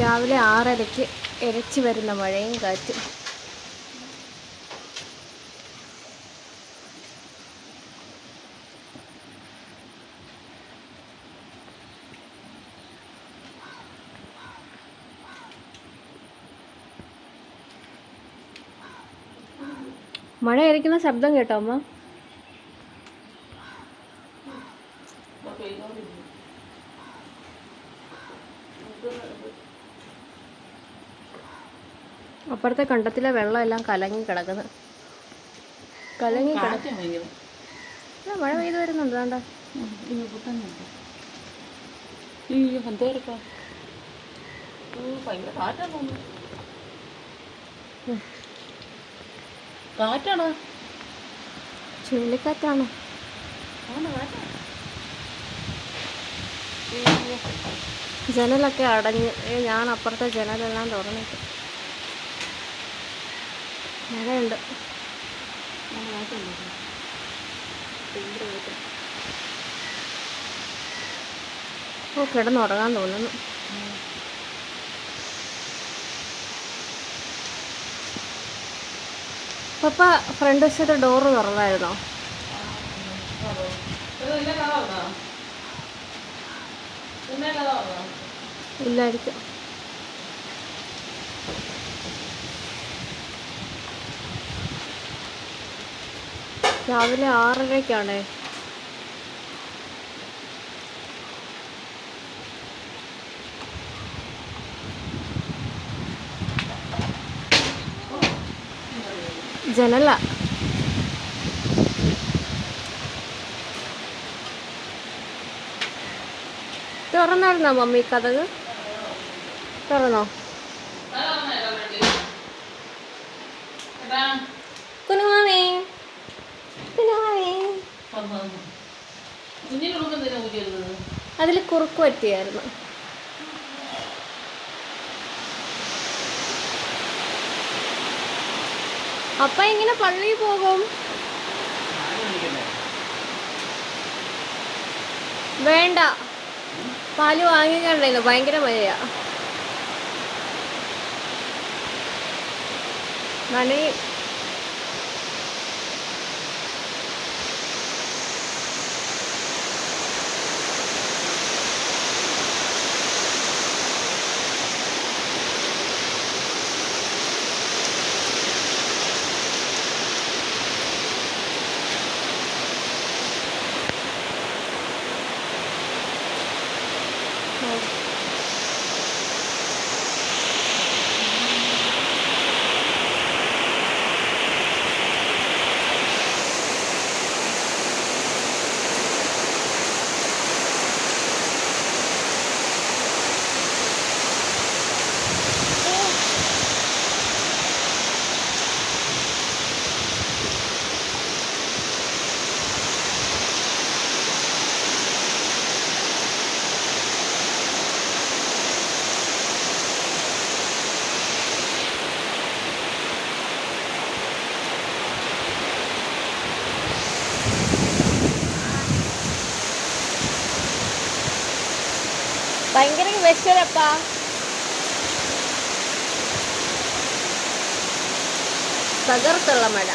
രാവിലെ ആറരയ്ക്ക് ഇരച്ചു വരുന്ന മഴയും കാറ്റും. മഴ ഇരയ്ക്കുന്ന ശബ്ദം കേട്ടോ അമ്മ. അപ്പുറത്തെ കണ്ടത്തിലെ വെള്ളം എല്ലാം കലങ്ങി കിടക്കുന്നത് കലങ്ങി കിട കാറ്റാ ഭയങ്കര. ആ, മഴ പെയ്ത് വരുന്നുണ്ട് വേണ്ട. കാറ്റാണ്. ചുഴലിക്കാറ്റാണോ. ജനലൊക്കെ അടഞ്ഞ്. ഞാൻ അപ്പുറത്തെ ജനലെല്ലാം തുറന്നിട്ട്. മഴയുണ്ട്. ഓ കിടന്നുറങ്ങാൻ തോന്നുന്നു. പപ്പ ഫ്രണ്ട് വശത്തെ ഡോറ് തുറന്നായിരുന്നോ? ഇല്ലായിരിക്കും. രാവിലെ ആറരയ്ക്കാണേ. ജനല. തുറന്നായിരുന്നോ മമ്മി കഥക്? തുറന്നോ? അതിൽ കുറുക്ക് പറ്റിയായിരുന്നു. അപ്പ എങ്ങനെ പള്ളിയിൽ പോകും? വേണ്ട. പാൽ വാങ്ങിക്കണ്ടായിരുന്നു. ഭയങ്കര മഴയാ. നനയും. വിശലപ്പാ തകർത്തുള്ള മഴ.